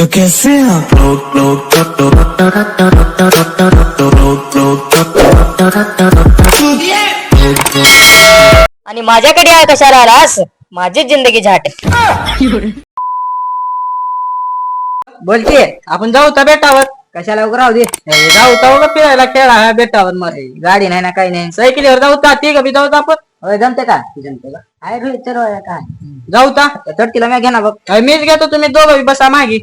तो कैसे आप? लोग लोग लोग लोग आणि माझ्याकडे आहे कशाला आलास? माझीच जिंदगी झाट बोलते आपण जाऊ तर बेटावर. कशाला उभं राहू दे? ए, जाऊ तर उगा फिरायला खेळा ह्या बेटावर मध्ये गाडी नाही ना काही नाही. सायकलीवर जाऊ का ती का बी जाऊ आपण. होय जमते का? जमते का आहे रोहित चलो काय जाऊ ता थर्टीला मी घेणार बघ. अय, मीच घेतो तुम्ही दोघं बी बसा मागे.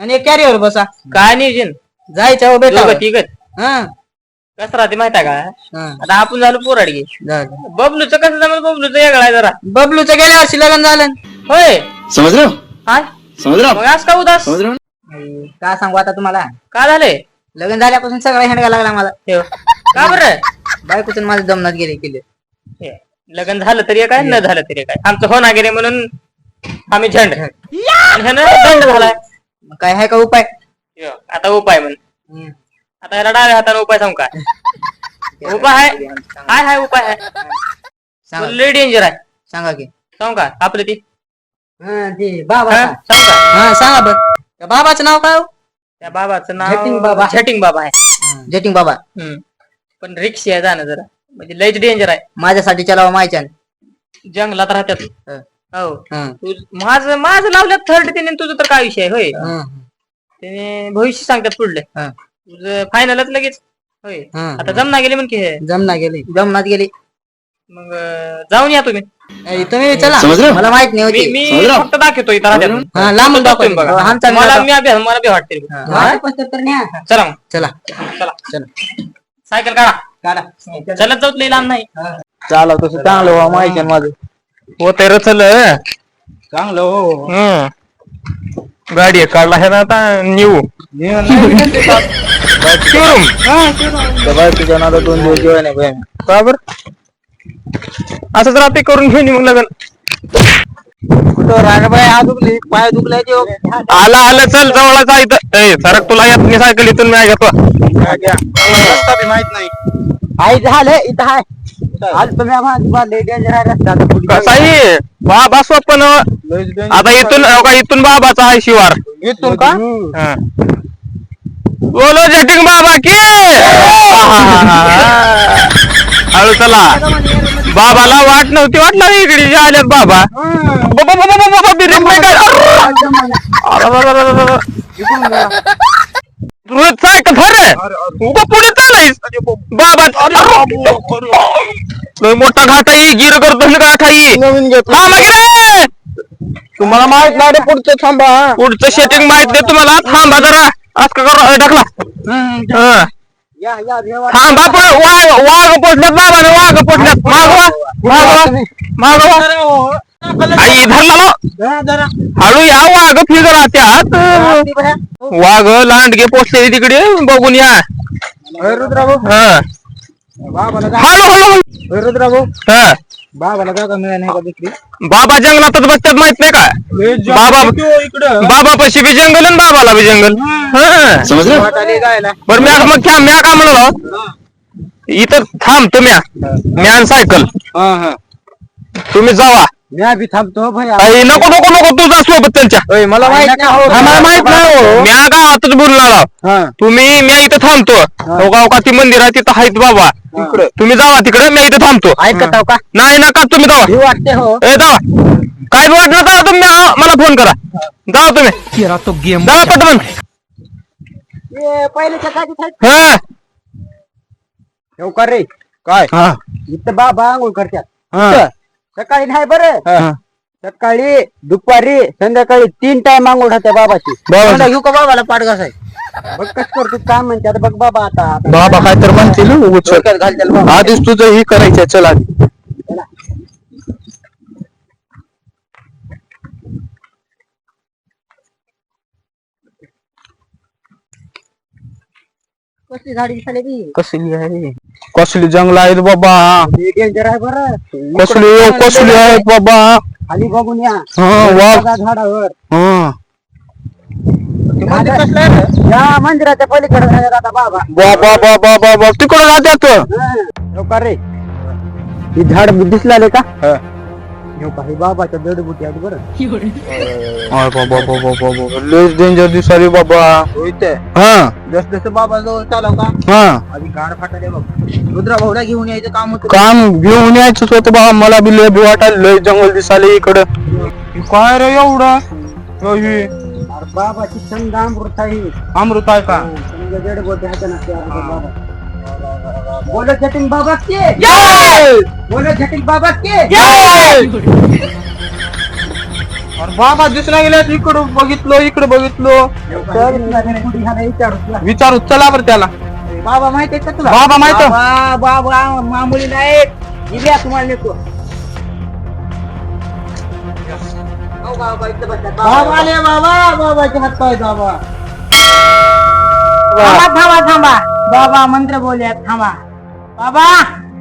आणि एक कॅरियर बसा. काय नियोजन जायचं हो बेटा तिघत हा. कसं राहते माहिती आहे का? हा. आता आपण झालो पोराडगे. बबलूचं कसं जमत बबलूचं वेगळा जरा. बबलूचं गेल्या वर्षी लग्न झालं. होय. समझ रहे हो काय समझ रहे हो मग आज का उदास? समझ रहे हो अय, काय सांगू आता तुम्हाला? का झालंय लग्न झाल्यापासून सगळा हेंडगा लागला मला. ठेव. का बरं? बायकोतून माझं दमनात गेले केले. हे, लग्न झालं तरी काय न झालं तरी काय आमचं होणार गेले म्हणून आम्ही झंड. आणि ह्यानं दंड झालाय. मग काय आहे का उपाय? आता उपाय म्हण. हम्म. आता याला डाव्या हाताने उपाय सांगू काय उपाय आहे. काय आहे उपाय आहे? सांगा. लय डेंजर आहे. सांगा की. सांगू का? आपलं ती? हा, ते बाबा हा? सांगू का? हा सांगा बर. त्या बाबाचं नाव काय हो? त्या बाबाचं झटिंग नाव बाबा. झटिंग बाबा आहे. जटिंग बाबा. हम्म. पण रिक्षी आहे जाणं जरा. म्हणजे लयच डेंजर आहे. माझ्यासाठी चलावा मायच्या जंगलात राहतात. हो. हं. तू- माझं माझं लावलं थर्ड त्याने तुझं तर काय विषय आहे, होय? त्याने भविष्य सांगतात पुढले. हं. तुझं फायनलच लगेच होय? हं. आता जमना गेले हे. जमना गेली. जमनात गेली. मग जाऊन या तुम्ही. ए, तुम्ही चला. समजलं? मला माहीत नाही मी होती. मी समजलं? फक्त दाखवतो इथं राहत्यात. हा, लांबून तुम्ही दाखवतो. बघा. हो, आमचा मला. मी अभ्यास मला बी वाटते. हा, तर न्या. चला मग, चला. चला. चला. सायकल काढा. काढा. चलत जाऊत लई लांब नाही. चालव तसं चांगलं व्हा माहिती माझं. होत रचल चांगलं हो. गाडी काढला हे ना आता न्यू. तुझ्या नादा दोन दिवस जेवण आहे बाई. का बर? असंच राहते करून घेऊन ये मग लग्न. कुठं राग बाई हा दुखली पाय दुखलाय हो. आला आला चल जवळच इथं. ए सरक तुला येत नाही सायकल इथून मी घेतो रस्ता बी माहीत नाही. आई झालं इथं हाय. आज तुम्ही आम्हाला danger आहे रस्ता आता पुढे. कसाही बाबा स्वप्न आता इथून हो का इथून बाबाचा आहे शिवार इथून का हा. बोलो जटिंग बाबा की हळू चला बाबाला वाट नव्हती वाटलं इकडे जे आल्यात बाबा बाबा, बाबा, बाबा, बाबा, बिरेक नाही काय? अरे, अरे, अरे, अरे, अरे. तू सायकल धर उगा पुढे चालायस. बाबा लय मोठा घाट आहे गिर करतो ना घाट आहे थांबा की रे तुम्हाला माहीत नाही रे पुढचं थांबा पुढचं सेटिंग माहीत नाही तुम्हाला. थांबा जरा. आज का करू? टाकला हा. या या देवा. थांबा पण वाघ वाघ पोचल्यात बाबाने वाघ पोचल्यात मागवा मागवा मागवा. आई धरा, धरा. हळू या वाघ फिगर राहत्यात. वाघ लांडगे पोचले तिकडे. बघून या. हा. बाबाला हळू हळू. हा. बाबाला नाही का बाबा जंगलातच बसतात माहीत नाही का? बाबा बाबा पशी बी जंगल आणि बाबाला बी जंगल. हा. जायला. बरं मी मग क्या म्या काय म्हणलो? इथं थांबतो म्या. म्या आणि सायकल. हा हा. तुम्ही जावा. मी आधी थांबतो भैया नको नको नको तू जा सोबत त्यांच्या. मला माहीत नाही हो. आम्हाला माहीत नाही हो. म्या गावातच. हा. तुम्ही मी इथं थांबतो. हो. गाव का ती मंदिर आहे तिथं आहेत बाबा. तुम्ही जावा तिकडे मी इथं थांबतो. ऐकत आहो का नाही नका तुम्ही जावा. ही वाटते हो. ए जावा. काय बी वाटलं करा तुम्ही मला फोन करा. जावा तुम्ही. जावा पटकन. पहिल्याच्या गाडीत आहेत. हा. ठेव का रे? काय इथं बाबा आंघोळ करतात. सकाळी नाही बरं. सकाळी दुपारी संध्याकाळी तीन टाइम आंघोळ होत्या बाबाची. मला घेऊ का बाबाला पाठ घासाय? बघ कस करतो काय म्हणते आता बघ बाबा आता. बाबा काय तर म्हणतील डोक्यात घालतील बाबा. आधीच तुझं ही करायचं चल आधी. कसली दिसायला ती कसली आहे? कसली जंगल आहेत बाबा? डेंजर आहे बरं. कसली कसली आहेत बाबा? खाली बघून या. हा वाघ बघा झाडावर. हा. या मंदिराच्या पलीकडे बाबा. बाबा बाबा बाबा. तिकडं लवकर रे. ही झाड का? दडबुटी आहेत बरं अरे बाबा बाबा बाबा लयच डेंजर दिसाली बाबा होते हा जस जसं बाबा जवळ चालव का हा आधी गाड फाटाले बघ रुद्रा भाऊला घेऊन यायचं काम होतं काम घेऊन यायचंच होतं बाबा मला बी लय वाटायला लय जंगल दिसाले इकडं हे काय रे एवढं अरे बाबाची छंद अमृत आहे अमृत आहे का समजा दडबुटी हातात नसते अरे बाबा बोलो झटिंग बाबा के। बोलो झटिंग बाबा के। अरे बाबा दिसला गेल्या इकडं बघितलो इकडं बघितलो. विचारू चला बरं त्याला. बाबा माहीत आहे का तुला? बाबा माहीत. बाबा बाबा मामुली नाही इथे तुम्हाला नेतो. बाबा आले बाबा बाबाचे हात पाय बाबा. थांबा थांबा थांबा. बाबा मंत्र बोलूया थांबा. बाबा!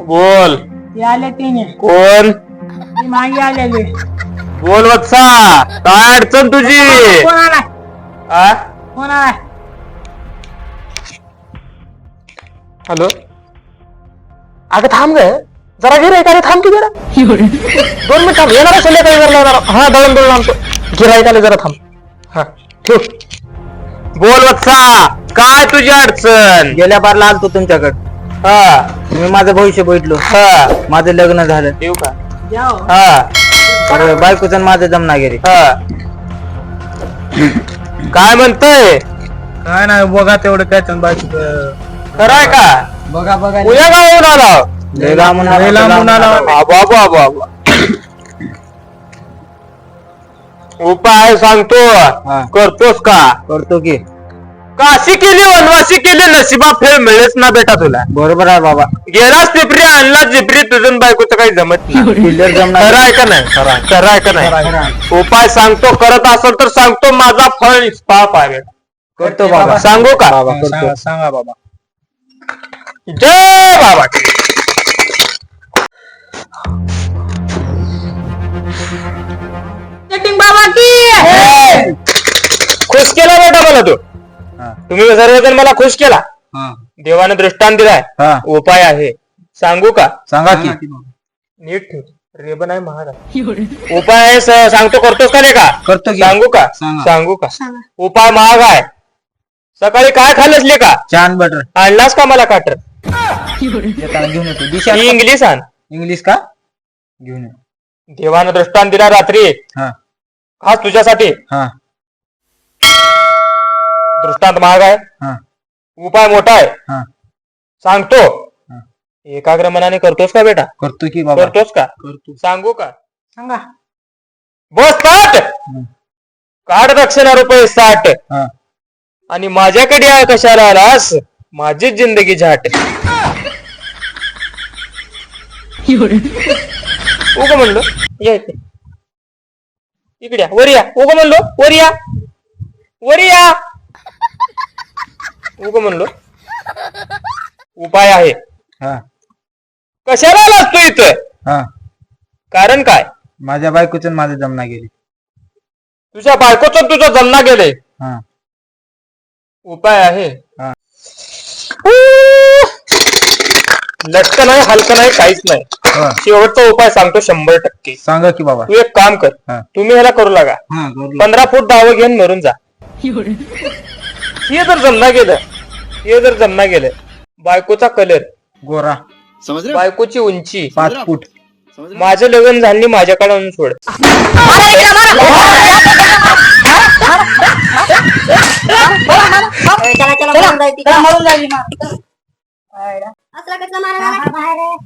बोल. ते आले तिने. कोण? ती मागे आलेली. बोल वत्सा. काय अडचण तुझी? कोण आला आ? कोण आला हॅलो? अगं थांब ग. जरा गिरायक आले थांब की जरा. दोन मिनिट थांब. येणार संध्याकाळी जरा येणार हा दळण दळण आणतो. गिरायक आले जरा थांब. हा ठेव. बोल वत्सा. काय तुझी अडचण? गेल्या बारला आलतो तुमच्याकडे. हा. मी माझं भविष्य बघितलो. हा. माझं लग्न झालं. का? जाओ. हा. बायकोचं माझं जमना गेले हा. काय म्हणतोय? काय नाही बघा तेवढं काय बायको खरं आहे का? बघा बघा. उद्या गावून आला? लय लांबून आला, लय लांबून आला. आबा, आबा, आबा, आबा. उपाय सांगतो. हा. करतोस का? करतो की. काशी केली वनवासी केली नशिबा फेळ मिळेच ना बेटा तुला. बरोबर आहे बाबा. गेलास जिपरी आणला जिपरी तुझं बायकोचं काही जमत नाही. किल्लर जमणार खरं आहे का नाही? खरं आहे. का नाही? उपाय सांगतो करत असेल तर सांगतो माझा फळ पाप आहे बेटा करतो बाबा. सांगू का? बाबा करतो. सांगा बाबा. जय बाबा. बाबा की. खुश केला बेटा मला तू. तुम्ही सर्वजण मला खुश केला. देवानं दृष्टांत दिलाय. हा. उपाय आहे. सांगू का? सांगा की. नीट ठेव. रेबन आहे महाग आहे. उपाय आहे स- सांगतो करतोस का नाही का? करतो की. सांगू का? सांगा. सांगू का? उपाय महाग आहे. सकाळी काय खाल्लंस का? छान बटर. आणलास का मला काटर? येताना घेऊन येतो. दिशा ही इंग्लिश आण. इंग्लिश का? घेऊन येतो देवानं दृष्टांत दिला रात्री. हा. खास तुझ्यासाठी. हा. दृष्टांत महाग आहे. हा. उपाय मोठा आहे. हा. सांगतो. एकाग्र मनाने करतोस का बेटा? करतो की बाबा. करतोस का? करतो सांगू का? सांगा. बस काट काढ दक्षिणा रुपये साठ. आणि माझ्याकडे आहे कशाला आलास? माझीच जिंदगी झाट. उग म्हणलो. या इकडे इकडे या, वर या. उग म्हणलो. वर या. वर या. उग म्हणलो. उपाय आहे. हा. कशाला आलास तू इथं? हा. कारण काय? माझ्या बायकोचं माझं जमना गेली. तुझ्या बायकोचं तुझं जमना गेले हा. उपाय आहे. हा. लटकं नाही हलकं नाही काहीच नाही. हा. शेवटचा उपाय सांगतो शंभर टक्के. सांगा की बाबा. तू एक काम कर. हा. तुम्ही ह्याला करू लागा. हा. पंधरा फूट दावं घेऊन मरून जा. हे जर जमना गेलं हे जर जमना गेलं बायकोचा कलर गोरा बायकोची उंची पाच फूट माझं लग्न झाली माझ्याकडे आणून सोड. असला कसला मारा बाहेर.